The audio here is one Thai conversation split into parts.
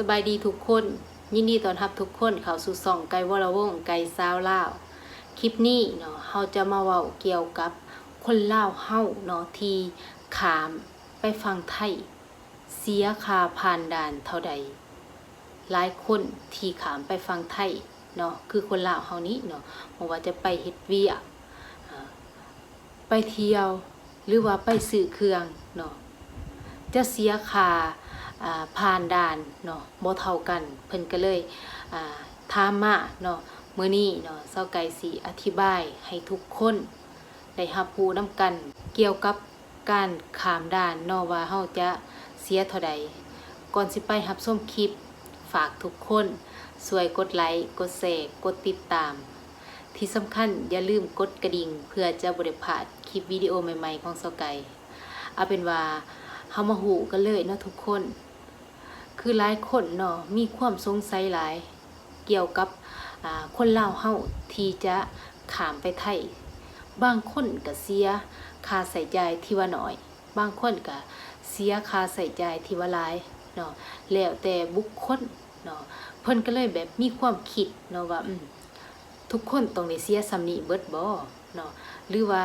สบายดีทุกคน ยินดีต้อนรับทุกคนเข้าสู่ส่องไก่วรวงไก่สาวลาว คลิปนี้เนาะเฮาจะมาเว้าเกี่ยวกับคนลาวเฮาเนาะที่ขามไปฟังไทย เสียคาผ่านด่านเท่าใด หลายคนที่ขามไปฟังไทยเนาะคือคนลาวเฮานี้เนาะบ่ว่าจะไปเฮ็ดเวียไปเที่ยวหรือว่าไปซื้อเครื่องเนาะจะเสียคา่า ผ่านด่านเนาะบ่เท่ากัน เพิ่นก็เลยอ่าถามมาเนาะมื้อนี้เนาะเซาไก่สิอธิบายให้ทุกคนได้รับรู้นํกันเกี่ยวกับการขามด่านเนาะว่าเฮาจะเสียเท่าใดก่อนสิไปรับชมคลิปฝากทุกคนช่วยกดไลค์กดแชร์กดติดตาม ที่สำคัญอย่าลืมกดกระดิ่ง เพื่อจะบ่ได้พลาดคลิปวิดีโอใหม่ๆของเซาไก่เอาเป็นว่าเฮามาหูกันเลยเนาะทุกคน คือหลายคนเนาะมีความสงสัยหลาย เกี่ยวกับคนเล่าเฮาที่จะขามไปไทย บางคนก็เสียค่าใส่ใจที่ว่าน้อย บางคนก็เสียค่าใส่ใจที่ว่าหลายเนาะแล้วแต่บุคคลเนาะเพิ่นก็เลยแบบมีความคิดเนาะว่าทุกคนต้องได้เสียซ้ำนีเบิดบ่ เนาะหรือว่า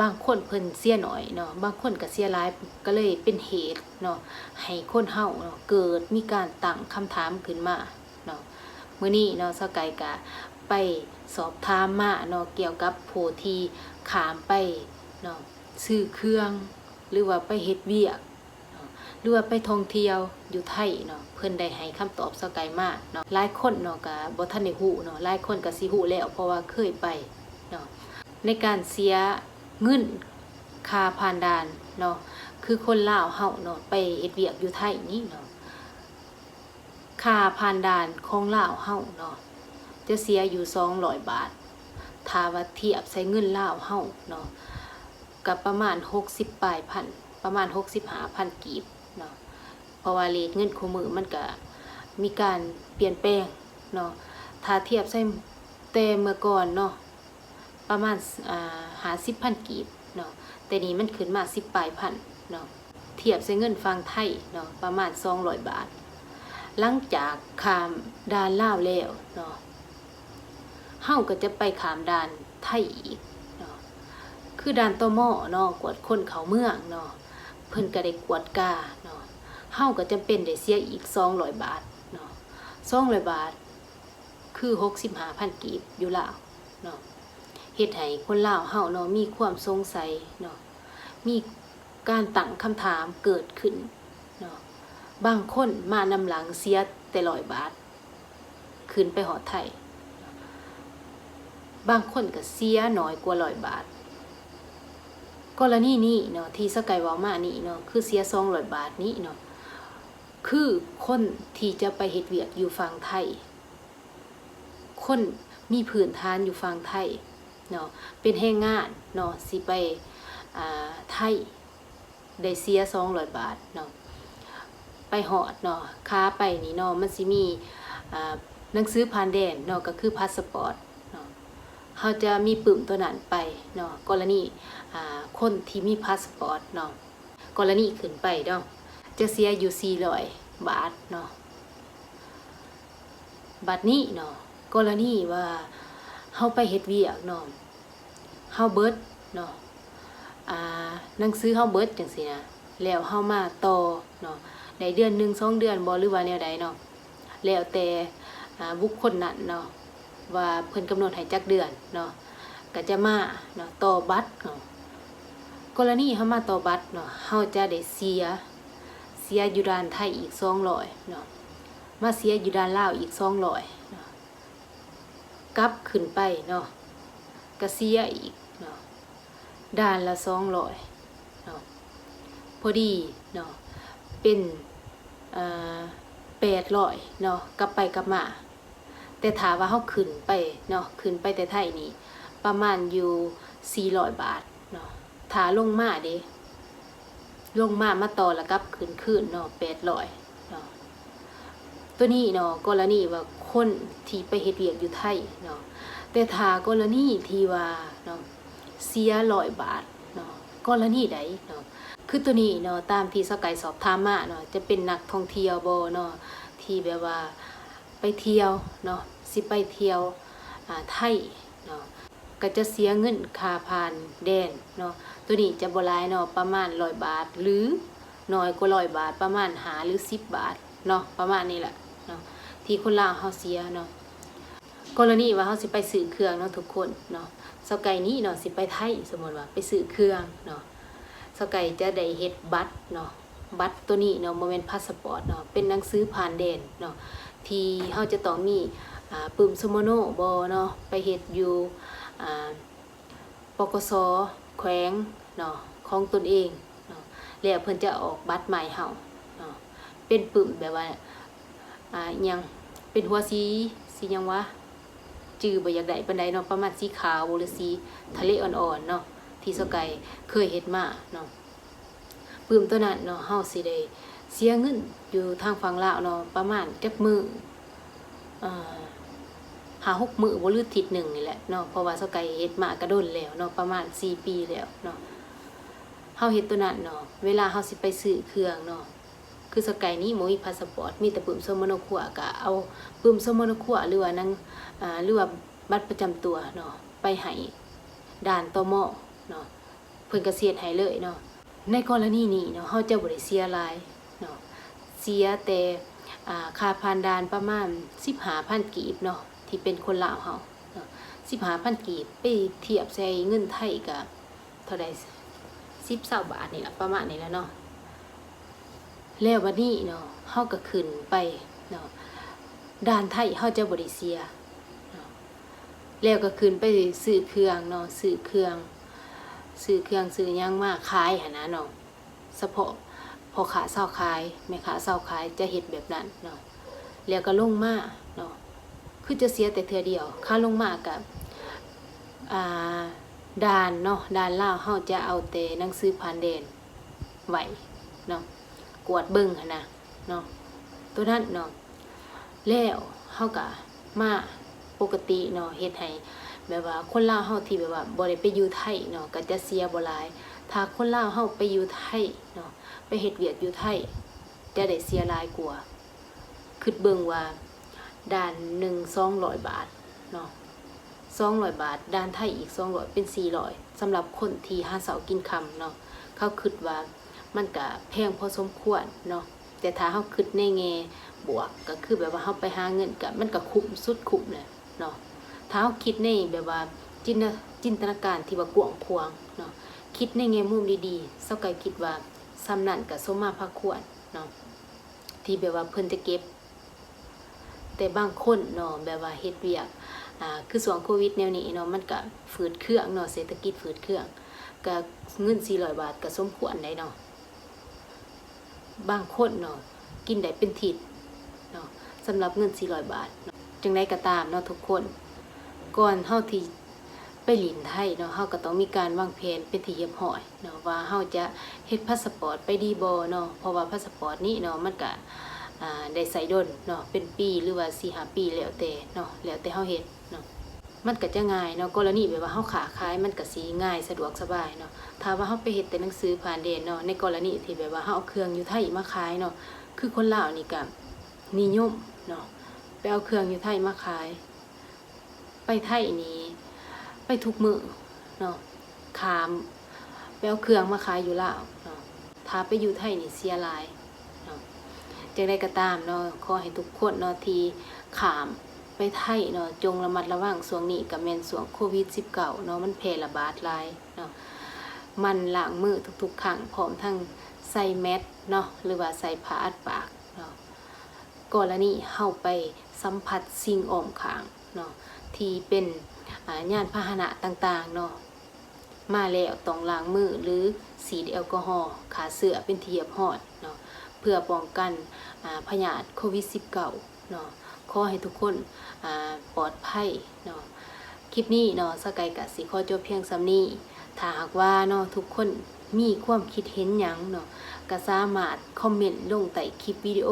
บางคนเพิ่นเสียหน่อยเนาะบางคนก็เสียหลายก็เลยเป็นเหตุเนาะให้คนเฮาเนาะเกิดมีการตั้งคำถามขึ้นมาเนาะมื้อนี้เนาะสกายก็ไปสอบถามมาเนาะเกี่ยวกับผู้ที่ขามไปเนาะซื้อเครื่องหรือว่าไปเฮ็ดเวียกเนาะหรือว่าไปท่องเที่ยวอยู่ไทยเนาะเพิ่นได้ให้คำตอบสกายมาเนาะหลายคนเนาะก็บ่ทันได้ฮู้เนาะหลายคนก็สิฮู้แล้วเพราะว่าเคยไป ในการเสียเงินคาผ่านด่านเนาะคือคนลาวเฮาเนาะไปเอ็ดเวียกอยู่ไทยนี่เนาะคาผ่านด่านของลาวเฮาเนาะจะเสียอยู่200บาทถ้าว่าเทียบใช้เงินลาวเฮาเนาะกับประมาณ60ปลายพันประมาณ65พันกีบเนาะเพราะว่าเลทเงินคู่มือมันก็มีการเปลี่ยนแปลงเนาะถ้าเทียบใช้แต่เมื่อก่อนเนาะ ประมาณหาสิบพันกีบเนาะแต่นี้มันขึ้นมาสิบปลายพันเนาะเทียบใช้เงินฟังไทยเนาะประมาณสองร้อยบาท หลังจากขามด่านลาวแล้วเนาะเฮาก็จะไปขามด่านไทยอีกเนาะคือด่านตมเนาะกวดคนเขาเมืองเนาะเพิ่นก็ได้กวดกาเนาะเฮาก็จำเป็นได้เสียอีกสองร้อยบาทเนาะสองร้อยบาท คือหกสิบห้าพันกีบอยู่ลาวเนาะ เฮ็ดให้คนลาวเฮาเนาะมีความสงสัยเนาะมีการตั้งคำถามเกิดขึ้นเนาะบางคนมานำหลังเสียแต่ร้อยบาทขึ้นไปหอดไทย บางคนก็เสียน้อยกว่าร้อยบาท กรณีนี้เนาะที่สกายวามานี่เนาะคือเสียสองร้อยบาทนี้เนาะคือคนที่จะไปเฮ็ดเวียกอยู่ฝั่งไทย คนมีพื้นฐานอยู่ฝั่งไทย เนาะเป็นแรงงานเนาะสิไปอ่าไทยได้เสียสองร้อยบาทเนาะไปหอดเนาะค้าไปนี่เนาะมันสิมีอ่าหนังสือผ่านแดนเนาะก็คือพาสปอร์ตเนาะเขาจะมีปุ่มตัวนั้นไปเนาะกรณีอ่าคนที่มีพาสปอร์ตเนาะกรณีขึ้นไปเนาะจะเสียอยู่สี่ร้อยบาทเนาะบัดนี้เนาะกรณีว่า เฮาไปเฮ็ดเวียกเนาะเฮาเบิดเนาะอ่าหนังสือเฮาเบิดจังซี่นะแล้วเฮามาต่อเนาะได้เดือนหนึ่งสองเดือนบ่หรือว่าแนวใดเนาะแล้วแต่อ่าบุคคลนั้นเนาะว่าเพิ่นกำหนดให้จักเดือนเนาะก็จะมาเนาะต่อบัตรเนาะกรณีเฮามาต่อบัตรเนาะเฮาจะได้เสียเสียอยู่ด้านไทยอีก200เนาะมาเสียอยู่ด้านลาวอีก200เนาะ กลับขึ้นไปเนาะกระเสียอีกเนาะด่านละสองร้อยเนาะพอดีเนาะเป็นแปดร้อยเนาะกลับไปกลับมา แต่ถามว่าเขาขึ้นไปเนาะขึ้นไปแต่ไทยนี่ประมาณอยู่สี่ร้อยบาทเนาะถาลงมาเด้ลงมามาต่อแล้วกลับขึ้นขึ้นเนาะแปดร้อยเนาะตัวนี้เนาะกรณีว่า คนที่ไปเฮ็ดเวียกอยู่ไทยเนาะแต่ถ้ากรณีที่ว่าเนาะเสียร้อยบาทเนาะกรณีใดเนาะคือตัวนี้เนาะตามที่สกายสอบถามมาเนาะจะเป็นนักท่องเที่ยวบ่เนาะที่แบบว่าไปเที่ยวเนาะสิไปเที่ยวอ่าไทยเนาะก็จะเสียเงินค่าผ่านแดนเนาะตัวนี้จะบ่หลายเนาะประมาณ100บาท หรือน้อยกว่า100บาทประมาณหาหรือ10บาทเนาะประมาณนี้แหละเนาะ ที่คนลาวเฮาเสียเนาะกรณีว่าเฮาสิไปซื้อเครื่องเนาะทุกคนเนาะเสาไก่นี้เนาะสิไปไทยสมมติว่าไปซื้อเครื่องเนาะสกายจะได้เฮ็ดบัตรเนาะบัตรตัวนี้เนาะบ่แม่นพาสปอร์ตเนาะเป็นหนังสือผ่านแดนเนาะที่เฮาจะต้องมีอ่าปึมสโมโนบ่เนาะไปเฮ็ดอยู่อ่าปกสแขวงเนาะของตนเองเนาะแล้วเพิ่นจะออกบัตรใหม่เฮาเนาะเป็นปึมแบบว่าอ่ายัง เป็นหัวสีสียังวะจื้อบ่อยากได้ปานใดเนาะประมาณสีขาวหรือสีทะเลอ่อนๆเนาะที่สกายเคยเฮ็ดมาเนาะปืมตัวนั้นเนาะเฮาสิได้เสียเงินอยู่ทางฝั่งลาวเนาะประมาณจักมือเอ่อหาหกมือบ่หรือทิศหนึ่งนี่แหละเนาะเพราะว่าสกายเฮ็ดมากระโดนแล้วเนาะประมาณ4ปีแล้วเนาะเฮาเฮ็ดตัวนั้นเนาะเวลาเฮาสิไปซื้อเครื่องเนาะ คือสกายนี้บ่มีพาสปอร์ตมีแต่ปืมสมโนคัวก็เอาปืมสมโนคัวหรือว่านังอ่าหรือว่าบัตรประจำตัวเนาะไปให้ด่านตมเนาะเพิ่นก็เสียดให้เลยเนาะในกรณีนี้เนาะเฮาจะบ่ได้เสียหลายเนาะเสียแต่อ่าค่าผ่านด่านประมาณ15,000กีบเนาะที่เป็นคนลาวเฮาเนาะ15,000กีบไปเทียบใส่เงินไทยก็เท่าใด10 20บาทนี่ละประมาณนี้แหละเนาะ แล้ววันนี้เนาะเฮาก็ขึ้นไปเนาะด่านไทยเฮาจะบ่ได้เสียเนาะแล้วก็ขึ้นไปซื้อเครื่องเนาะซื้อเครื่องซื้อเครื่องซื้อยังมากขายหนนะเนาะเฉพาะพอขาเศร้าขายแม่ขาเศร้าขายจะเห็ดแบบนั้นเนาะแล้วก็ลงมาเนาะคือจะเสียแต่เทือเดียวค่าลงมากับอ่าด่านเนาะด่านล่าเฮาจะเอาแต่นังสือผ่านแดนไหวเนาะ กวดเบิ่งหนนะเนาะตัวนั้นเนาะแล้วเฮาก็มาปกติเนาะเฮ็ดให้แบบว่าคนลาวเฮาที่แบบว่าบ่ได้ไปอยู่ไทยเนาะก็จะเสียบ่หลาย ถ้าคนลาวเฮาไปอยู่ไทยเนาะไปเฮ็ดเวียกอยู่ไทยจะได้เสียหลายกว่าคิดเบิ่งว่าด้านหนึ่ง200บาทเนาะ200บาทด้านไทยอีก200เป็น400สำหรับคนที่หาเสากินคำเนาะเขาคิดว่า มันก็แพงพอสมควรเนาะแต่ถ้าเฮาคิดในแง่บวกก็คือแบบว่าเฮาไปหาเงินก็มันก็คุ้มสุดคุ้มเลยเนาะถ้าเราคิดในแบบว่าจินตจินตนาการที่ว่ากว้างขวางเนาะคิดในแง่มุมดีๆเศร้าไก่คิดว่าซ้ำนั่นกับสมมาพักควรเนาะที่แบบว่าเพิ่นจะเก็บ แต่บางคนเนาะแบบว่าเฮ็ดเวียกอ่าคือส่วงโควิดแนวนี้เนาะมันก็ฝืดเครื่องเนาะเศรษฐกิจฝืดเครื่องก็เงิน400บาทก็สมควรได้เนาะ บางคนเนาะกินได้เป็นทิศเนาะสำหรับเงิน 400 บาทเนาะจังไดก็ตามเนาะทุกคน ก่อนเฮาที่ไปหลินไทยเนาะเฮาก็ต้องมีการวางแผนเป็นที่เรียบร้อยเนาะว่าเฮาจะเฮ็ดพาสปอร์ตไปดีบ่เนาะเพราะว่าพาสปอร์ตนี้เนาะมันก็อ่าได้ใส่ดนเนาะเป็นปีหรือว่า4-5ปีแล้วแต่เนาะแล้วแต่เฮาเฮ็ดเนาะ มันก็จะง่ายเนาะกรณีแบบว่าเฮาขาขายมันก็สิง่ายสะดวกสบายเนาะถ้าว่าเฮาไปเฮ็ดแต่หนังสือผ่านเดนเนาะในกรณีที่แบบว่าเฮาเอาเครื่องอยู่ไทยมาขายเนาะคือคนลาวนี่ก็นิยมเนาะไปเอาเครื่องอยู่ไทยมาขาย ไปไทยนี้ไปทุกมือเนาะขามไปเอาเครื่องมาขายอยู่ลาวเนาะถ้าไปอยู่ไทยนี่เสียหลายเนาะจังใดก็ตามเนาะขอให้ทุกคนเนาะที่ขาม ไปไทยเนาะจงระมัดระวังช่วงนี้กับแมนช่วงโควิด -19 เนาะมันแพร่ระบาดหลายเนาะมันล้างมือทุกๆครั้งพร้อมทั้งใส่แมสเนาะหรือว่าใส่ผ้าอัดปากเนาะกรณีเฮาไปสัมผัสสิ่งอ้อมข้างเนาะที่เป็นอ่ายานพาหนะต่างๆเนาะมาแล้วต้องล้างมือหรือสีดแอลกอฮอล์ขาเสื้อเป็นเรียบร้อยเนาะเพื่อป้องกันอาพยาธิโควิด -19 เนาะ อให้ทุกคนปลอดภัยเนาะคลิปนี้เนาะสกายกะสิขอจบเพียงสำนี้ถ้าหากว่าเนาะทุกคนมีความคิดเห็นหยังเนาะก็สามารถคอมเมนต์ลงใต้คลิปวิดีโอ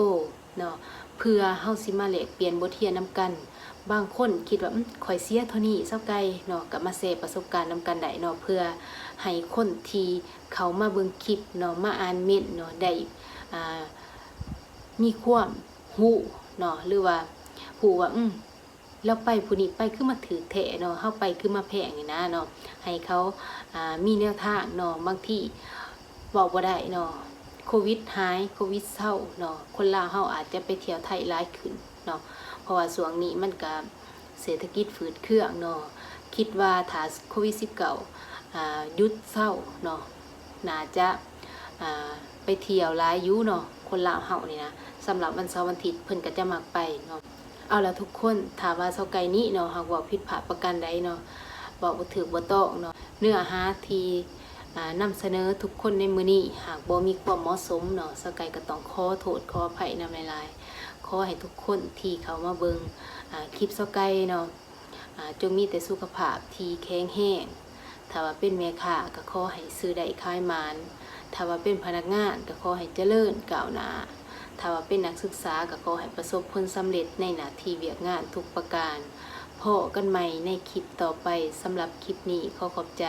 เนาะเพื่อเฮาสิมาแลกเปลี่ยนบทเรียนนํกัน บางคนคิดว่าอื้อข่อยเสียเท่านี้เศร้าไกลเนาะกับมาแชร์ประสบการณ์นำกันได้เนาะเพื่อให้คนที่เขามาเบิ่งคลิปเนาะมาอ่านเม้นเนาะได้อ่ามีความรู้เนาะหรือว่า ผู้ว่า อืมเราไปผู้นี้ไปคือมาถือแถเนาะเฮาไปคือมาแพงนี่นะเนาะให้เขาอ่ามีแนวทางเนาะบางที่บอกบ่าได้เนาะโควิดหายโควิดเศร้าเนาะคนลาวเฮาอาจจะไปเที่ยวไทยหลายขึ้นเนาะเพราะว่าช่วงนี้มันก็เศรษฐกิจฝืดเครื่องเนาะคิดว่าถ้าโควิด19อ่ายุดเศร้าเนาะน่าจะอ่าไปเที่ยวหลายยู่เนาะคนลาวเฮานี่นะสำหรับวันเสาร์วันอาทิตย์เพิ่นก็จะมักไปเนาะ เอาละทุกคนถามว่าเสาไก่นี้เนาะหากว่าผิดพลาดประการใดเนาะบอกบ่ถือบ่ต้องเนาะเนื้อหาที่อ่านำเสนอทุกคนในมือนี้หากบ่มีความเหมาะสมเนาะเสาไก่ก็ต้องขอโทษขออภัยนำหลายๆขอให้ทุกคนที่เขามาเบิ่งอ่าคลิปเสาไก่เนาะจงมีแต่สุขภาพที่แข็งแรงถ้าว่าเป็นแม่ค้าก็ขอให้ซื้อได้ขายมานถ้าว่าเป็นพนักงานก็ขอให้เจริญก้าวหน้า ถ้าว่าเป็นนักศึกษาก็ขอให้ประสบผลสำเร็จในหน้าที่เวียกงานทุกประการพอกันใหม่ในคลิปต่อไปสำหรับคลิปนี้ขอขอบใจ